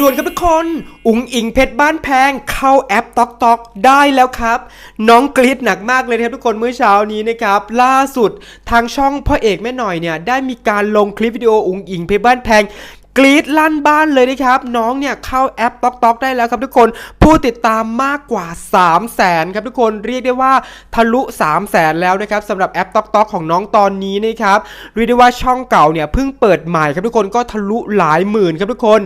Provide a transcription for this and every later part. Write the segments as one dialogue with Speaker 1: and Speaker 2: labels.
Speaker 1: ด่วนครับทุกคน อุงอิงเพชรบ้านแพง เข้าแอปตอกตอกได้แล้วครับ น้องกรี๊ดหนักมากเลยครับทุกคนเมื่อเช้านี้นะครับ ล่าสุดทางช่องพ่อเอกแม่หน่อยเนี่ย ได้มีการลงคลิปวิดีโออุงอิงเพชรบ้านแพง กรี๊ดลั่นบ้านเลยนะครับ น้องเนี่ยเข้าแอปต็อกต็อกได้แล้วครับทุกคนผู้ติดตามมากกว่า 3 0 0แสนครับทุกคนเรียกได้ว่าทะลุ 3 0 0แสนแล้วนะครับสำหรับแอปต็อกต็อกของน้องตอนนี้นะครับเรียกได้ว่าช่องเก่าเนี่ยเพิ่งเปิดใหม่ครับทุกคนก็ทะลุหลายหมื่นครับทุกคน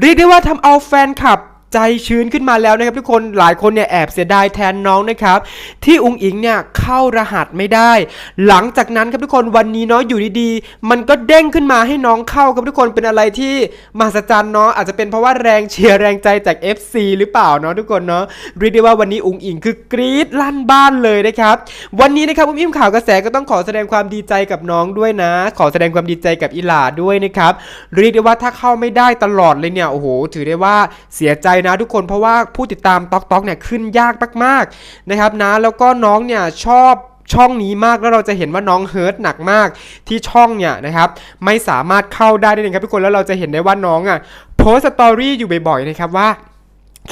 Speaker 1: เรียกได้ว่าทำเอาแฟนคลับ ใจชื้นขึ้นมาแล้วนะครับทุกคนหลายคนเนี่ยแอบเสียดายแทนน้องนะครับที่อุงอิงเนี่ยเข้ารหัสไม่ได้ หลังจากนั้นครับทุกคนวันนี้เนาะอยู่ดีๆ มันก็เด้งขึ้นมาให้น้องเข้าครับทุกคนเป็นอะไรที่มหัศจรรย์เนาะอาจจะเป็นเพราะว่าแรงเชียร์แรงใจจาก FC หรือเปล่าเนาะทุกคนเนาะเรียกได้ว่าวันนี้อุงอิงคือกรี๊ดลั่นบ้านเลยนะครับวันนี้นะครับอุ้มอิ่มข่าวกระแสก็ต้องขอแสดงความดีใจกับน้องด้วยนะ ขอแสดงความดีใจกับอิหลาด้วยนะครับเรียกได้ว่าถ้าเข้าไม่ได้ตลอดเลยเนี่ยโอ้โหถือได้ว่าเสียใจนะทุกคนเพราะว่าผู้ติดตามต๊อกต๊อกเนี่ยขึ้นยากมากๆนะครับนะแล้วก็น้องเนี่ยชอบช่องนี้มากแล้วเราจะเห็นว่าน้องเฮิร์ตหนักมากที่ช่องเนี่ยนะครับไม่สามารถเข้าได้นั่นเองครับทุกคนแล้วเราจะเห็นได้ว่าน้องอะโพสสตอรี่อยู่บ่อยๆนะครับว่า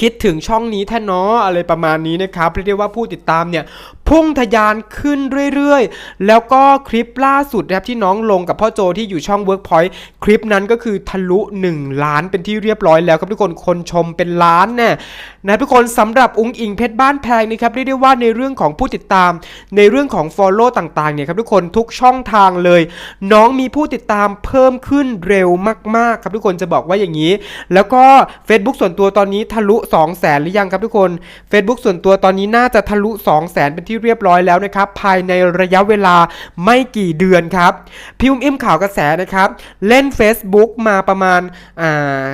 Speaker 1: คิดถึงช่องนี้แท่เนาะอะไรประมาณนี้นะครับเรียกได้ว่าผู้ติดตามเนี่ยพุ่งทะยานขึ้นเรื่อยๆ แล้วก็คลิปล่าสุดนะครับที่น้องลงกับพ่อโจที่อยู่ช่อง Workpoint คลิปนั้นก็คือทะลุ 1 ล้านเป็นที่เรียบร้อยแล้วครับทุกคนคนชมเป็นล้านแน่นะทุกคนสำหรับอุ้งอิงเพชรบ้านแพงนะครับเรียกได้ว่าในเรื่องของผู้ติดตาม ในเรื่องของ Follow ต่างๆเนี่ยครับทุกคนทุกช่องทางเลย น้องมีผู้ติดตามเพิ่มขึ้นเร็วมากๆ ครับทุกคนจะบอกว่าอย่างนี้ แล้วก็ Facebook ส่วนตัวตอนนี้ทะลุ2 0 0แสนหรือยังครับทุกคน Facebook ส่วนตัวตอนนี้น่าจะทะลุ 2 0 0แสนเป็นที่เรียบร้อยแล้วนะครับ ภายในระยะเวลาไม่กี่เดือนครับ พิมพ์อิ่มข่าวกระแสนะครับ เล่น Facebook มาประมาณอ่า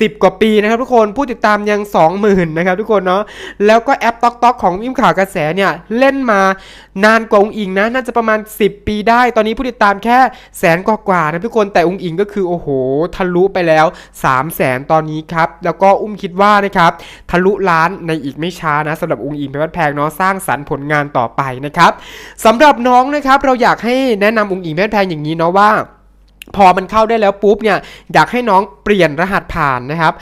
Speaker 1: สิบกว่าปีนะครับทุกคนผู้ติดตามยัง 20,000นะครับทุกคนเนาะแล้วก็แอปต๊อกต๊อกของอิมข่าวกระแสเนี่ยเล่นมานานกว่าองอิงนะน่าจะประมาณ 10 ปีได้ ตอนนี้ผู้ติดตามแค่แสนกว่าๆนะทุกคนแต่องอิงก็คือโอ้โหทะลุไปแล้ว3 0 0แสนตอนนี้ครับแล้วก็อุ้มคิดว่านะครับทะลุล้านในอีกไม่ช้านะสำหรับองอิงเพชรแพงเนาะสร้างสรรค์ผลงานต่อไปนะครับสำหรับน้องนะครับเราอยากให้แนะนำองอิงเพชรแพงอย่างนี้เนาะว่า พอมันเข้าได้แล้วปุ๊บเนี่ยอยากให้น้องเปลี่ยนรหัสผ่านนะครับ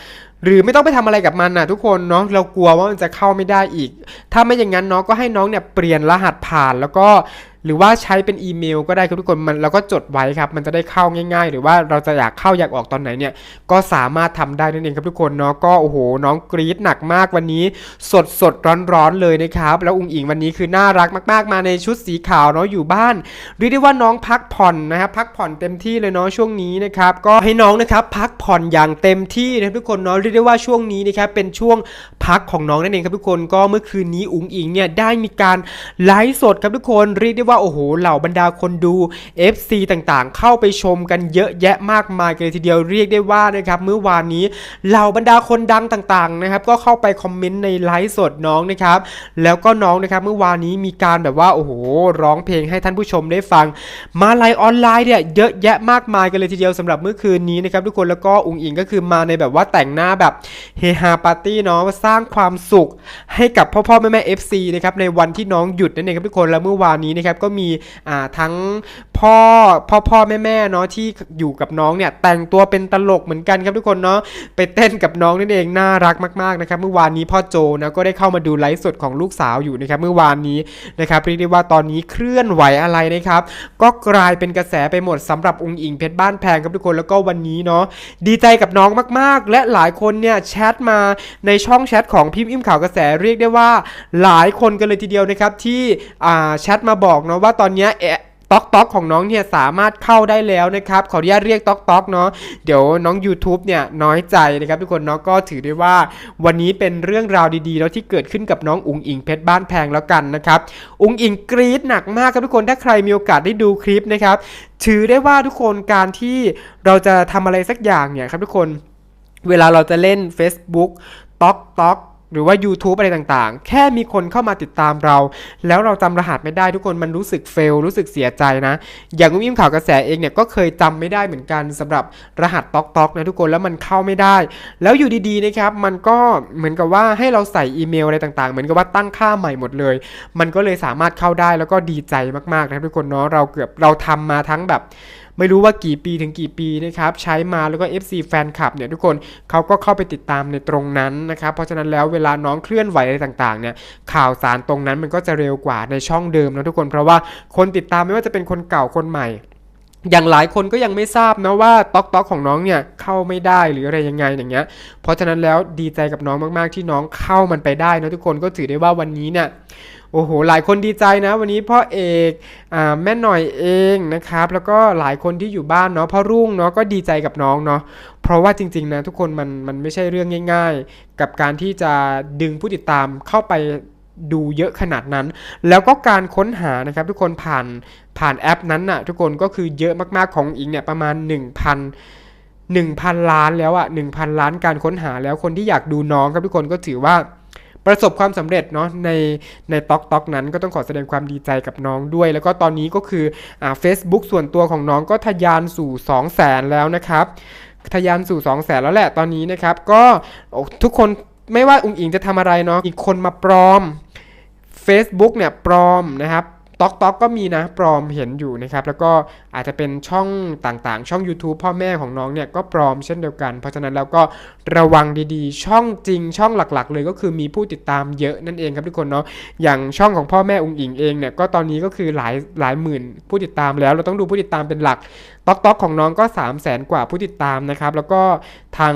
Speaker 1: หรือไม่ต้องไปทำอะไรกับมันนะทุกคนเนาะเรากลัวว่ามันจะเข้าไม่ได้อีก ถ้าไม่อย่างนั้นน้องก็ให้น้องเนี่ยเปลี่ยนรหัสผ่านแล้วก็ หรือว่าใช้เป็นอีเมลก็ได้ครับทุกคนมันเราก็จดไว้ครับ มันจะได้เข้าง่าย ๆ หรือว่าเราจะอยากเข้าอยากออกตอนไหนเนี่ยก็สามารถทำได้นั่นเองครับทุกคนเนาะก็โอ้โหน้องกรี๊ดหนักมากวันนี้ สดสดร้อนร้อนๆเลยนะครับแล้วอุงอิงวันนี้คือน่ารักมาก ๆ มาในชุดสีขาวเนาะอยู่บ้านเรียกได้ว่าน้องพักผ่อนนะครับพักผ่อนเต็มที่เลยเนาะช่วงนี้นะครับก็ให้น้องนะครับพักผ่อนอย่างเต็มที่นะครับทุกคนเนาะเรียกได้ว่าช่วงนี้นะครับเป็นช่วงพักของน้องนั่นเองครับทุกคนก็เมื่อคืนนี้อุงอิงเนี่ยได้มีการไลฟ์สดครับทุกคนเรียกได้ว่าโอ้โหเหล่าบรรดาคนดู FC ต่างๆ เข้าไปชมกันเยอะแยะมากมายกันเลยทีเดียวเรียกได้ว่านะครับเมื่อวานนี้เหล่าบรรดาคนดังต่างๆนะครับก็เข้าไปคอมเมนต์ในไลฟ์สดน้องนะครับแล้วก็น้องนะครับเมื่อวานนี้มีการแบบว่าโอ้โหร้องเพลงให้ท่านผู้ชมได้ฟัง มาไลฟ์ออนไลน์เนี่ยเยอะแยะมากมายกันเลยทีเดียวสำหรับเมื่อคืนนี้นะครับทุกคนแล้วก็อุงอิงก็คือมาในแบบว่าแต่งหน้าแบบเฮฮาปาร์ตี้เนาะสร้างความสุขให้กับพ่อพ่อแม่แม่ FC นะครับในวันที่น้องหยุดนั่นเองครับทุกคนแล้วเมื่อวานนี้นะครับก็มีอ่าทั้งพ่อพ่อพ่อแม่แม่เนาะที่อยู่กับน้องเนี่ยแต่งตัวเป็นตลกเหมือนกันครับทุกคนเนาะไปเต้นกับน้องนั่นเองน่ารักมากๆนะครับเมื่อวานนี้พ่อโจนะก็ได้เข้ามาดูไลฟ์สดของลูกสาวอยู่นะครับเมื่อวานนี้นะครับเรียกได้ว่าตอนนี้เคลื่อนไหวอะไรนะครับ ก็กลายเป็นกระแสไปหมดสำหรับองค์อิงเพชรบ้านแพงครับทุกคนแล้วก็วันนี้เนาะดีใจกับน้องมากๆ และหลายคนเนี่ยแชทมาในช่องแชทของพิมพ์อิ่มข่าวกระแสเรียกได้ว่า หลายคนกันเลยทีเดียวนะครับที่แชทมาบอกเนาะว่าตอนนี้แอะต๊อกต๊อกของน้องเนี่ยสามารถเข้าได้แล้วนะครับขออนุญาตเรียกต๊อกต๊อกเนาะเดี๋ยวน้อง YouTube เนี่ยน้อยใจนะครับทุกคนเนาะก็ถือได้ว่าวันนี้เป็นเรื่องราวดีๆแล้วที่เกิดขึ้นกับน้องอุงอิงเพชรบ้านแพงแล้วกันนะครับอุงอิงกรี๊ดหนักมากครับทุกคนถ้าใครมีโอกาสได้ดูคลิปนะครับถือได้ว่าทุกคนการที่เราจะทำอะไรสักอย่างเนี่ยครับทุกคนเวลาเราจะเล่น Facebook ต๊อกต๊อก หรือว่า YouTube อะไรต่างๆ แค่มีคนเข้ามาติดตามเรา แล้วเราจำรหัสไม่ได้ทุกคนมันรู้สึกเฟลรู้สึกเสียใจนะ อย่างอุ้มอิ่มข่าวกระแสเองเนี่ยก็เคยจำไม่ได้เหมือนกันสำหรับรหัสต๊อกต๊อกนะทุกคนแล้วมันเข้าไม่ได้ แล้วอยู่ดีๆนะครับมันก็เหมือนกับว่าให้เราใส่อีเมลอะไรต่างๆ เหมือนกับว่าตั้งค่าใหม่หมดเลย มันก็เลยสามารถเข้าได้แล้วก็ดีใจมากๆนะทุกคนเนาะเราเกือบเราทำมาทั้งแบบ ไม่รู้ว่ากี่ปีถึงกี่ปีนะครับใช้มาแล้วก็ FC แฟนคลับเนี่ยทุกคนเขาก็เข้าไปติดตามในตรงนั้นนะครับเพราะฉะนั้นแล้วเวลาน้องเคลื่อนไหวอะไรต่างๆเนี่ยข่าวสารตรงนั้นมันก็จะเร็วกว่าในช่องเดิมนะทุกคนเพราะว่าคนติดตามไม่ว่าจะเป็นคนเก่าคนใหม่อย่างหลายคนก็ยังไม่ทราบนะว่าต๊อกต๊อกของน้องเนี่ยเข้าไม่ได้หรืออะไรยังไงอย่างเงี้ย เพราะฉะนั้นแล้วดีใจกับน้องมากๆที่น้องเข้ามันไปได้นะทุกคนก็ถือได้ว่าวันนี้เนี่ย โอ้โห หลายคนดีใจนะ วันนี้พ่อเอกอแม่หน่อยเองนะครับ แล้วก็หลายคนที่อยู่บ้านเนาะพ่อรุ่งเนาะก็ดีใจกับน้องเนาะเพราะว่าจริง ๆ นะ ทุกคนมันมันไม่ใช่เรื่องง่าย ๆ กับการที่จะดึงผู้ติดตามเข้าไปดูเยอะขนาดนั้น แล้วก็การค้นหานะครับทุกคนผ่านผ่านแอปนั้นน่ะทุกคนก็คือเยอะมากๆของอิงเนี่ยประมาณ 1,000 1,000 ล้านแล้วอะ1,000 ล้านการค้นหาแล้วคนที่อยากดูน้องครับทุกคนก็ถือว่า ประสบความสำเร็จเนาะในในต็อกต็อกนั้นก็ต้องขอแสดงความดีใจกับน้องด้วย แล้วก็ตอนนี้ก็คืออ่า Facebook ส่วนตัวของน้องก็ทะยานสู่ 2 0 0แสนแล้วนะครับทะยานสู่ 2 0 0แสนแล้วแหละตอนนี้นะครับ ก็ทุกคนไม่ว่าอุ้งอิงจะทำอะไรเนาะอีกคนมาปลอม Facebook เนี่ยปลอมนะครับ ต็อกต็อกก็มีนะปลอมเห็นอยู่นะครับแล้วก็อาจจะเป็นช่องต่างๆ ช่อง YouTube พ่อแม่ของน้องเนี่ยก็ปลอมเช่นเดียวกัน เพราะฉะนั้นแล้วก็ระวังดีๆ ช่องจริงช่องหลักๆ เลยก็คือมีผู้ติดตามเยอะนั่นเองครับทุกคนเนาะอย่างช่องของพ่อแม่องค์อิงเองเนี่ยก็ตอนนี้ก็คือหลายหลายหมื่นผู้ติดตามแล้วเราต้องดูผู้ติดตามเป็นหลักต็อกต็อกของน้องก็ 3 0 0แสนกว่าผู้ติดตามนะครับแล้วก็ทาง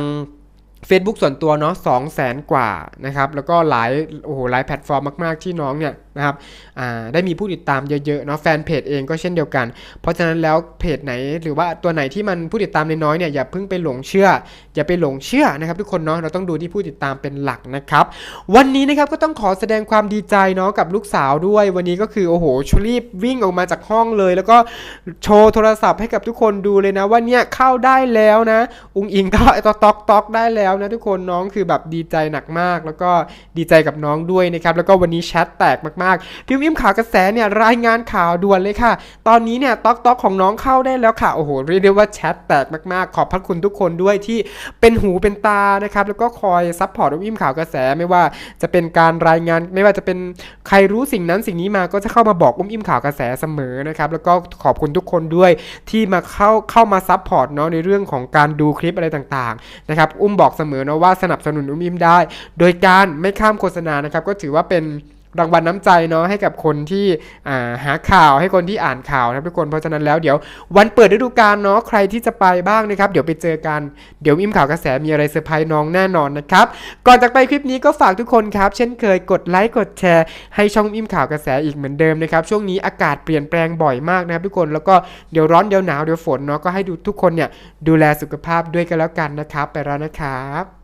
Speaker 1: Facebook ส่วนตัวเนาะ2 0 0แสนกว่านะครับแล้วก็หลายโอ้โหหลายแพลตฟอร์มมาก ๆ ที่น้องเนี่ย นะครับได้มีผู้ติดตามเยอะๆเนาะแฟนเพจเองก็เช่นเดียวกัน เพราะฉะนั้นแล้วเพจไหนหรือว่าตัวไหนที่มันผู้ติดตามน้อยๆเนี่ยอย่าเพิ่งไปหลงเชื่อ อย่าไปหลงเชื่อนะครับทุกคนเนาะเราต้องดูที่ผู้ติดตามเป็นหลักนะครับ วันนี้นะครับก็ต้องขอแสดงความดีใจเนาะกับลูกสาวด้วย วันนี้ก็คือโอ้โหชรีบวิ่งออกมาจากห้องเลย แล้วก็โชว์โทรศัพท์ให้กับทุกคนดูเลยนะว่าเนี่ยเข้าได้แล้วนะ อุงอิงก็ตอกตอกตอกได้แล้วนะทุกคนน้องคือแบบดีใจหนักมาก แล้วก็ดีใจกับน้องด้วยนะครับแล้วก็วันนี้แชทแตกมากๆพิมพ์อิมข่าวกระแสเนี่ยรายงานข่าวด่วนเลยค่ะ ตอนนี้เนี่ยตอกตอกของน้องเข้าได้แล้วค่ะ โอ้โหเรียกได้ว่าแชทแตกมากๆ ขอบพระคุณทุกคนด้วยที่เป็นหูเป็นตานะครับแล้วก็คอยซัพพอร์ตอิมข่าวกระแสไม่ว่าจะเป็นการรายงานไม่ว่าจะเป็นใครรู้สิ่งนั้นสิ่งนี้มาก็จะเข้ามาบอกอุ้มอิมข่าวกระแสเสมอนะครับแล้วก็ขอบคุณทุกคนด้วยที่มาเข้าเข้ามาซัพพอร์ตเนาะในเรื่องของการดูคลิปอะไรต่างๆนะครับอุ้มบอกเสมอเนาะว่าสนับสนุนอุ้มอิมได้ โดยการไม่ข้ามโฆษณานะครับก็ถือว่าเป็น รางวัลน้ำใจเนาะให้กับคนที่อ่าหาข่าวให้คนที่อ่านข่าวนะครับทุกคนเพราะฉะนั้นแล้วเดี๋ยววันเปิดฤดูกาลเนาะใครที่จะไปบ้างนะครับ เดี๋ยวไปเจอกันเดี๋ยวอิมข่าวกระแสมีอะไรเซอร์ไพรส์น้องแน่นอนนะครับ ก่อนจากไปคลิปนี้ก็ฝากทุกคนครับ เช่นเคยกดไลค์กดแชร์ ให้ช่องอิมข่าวกระแสอีกเหมือนเดิมนะครับช่วงนี้อากาศเปลี่ยนแปลงบ่อยมากนะครับทุกคนแล้วก็เดี๋ยวร้อนเดี๋ยวหนาวเดี๋ยวฝนเนาะก็ให้ดูทุกคนเนี่ยดูแลสุขภาพด้วยกันแล้วกันนะครับ ไปแล้วนะครับ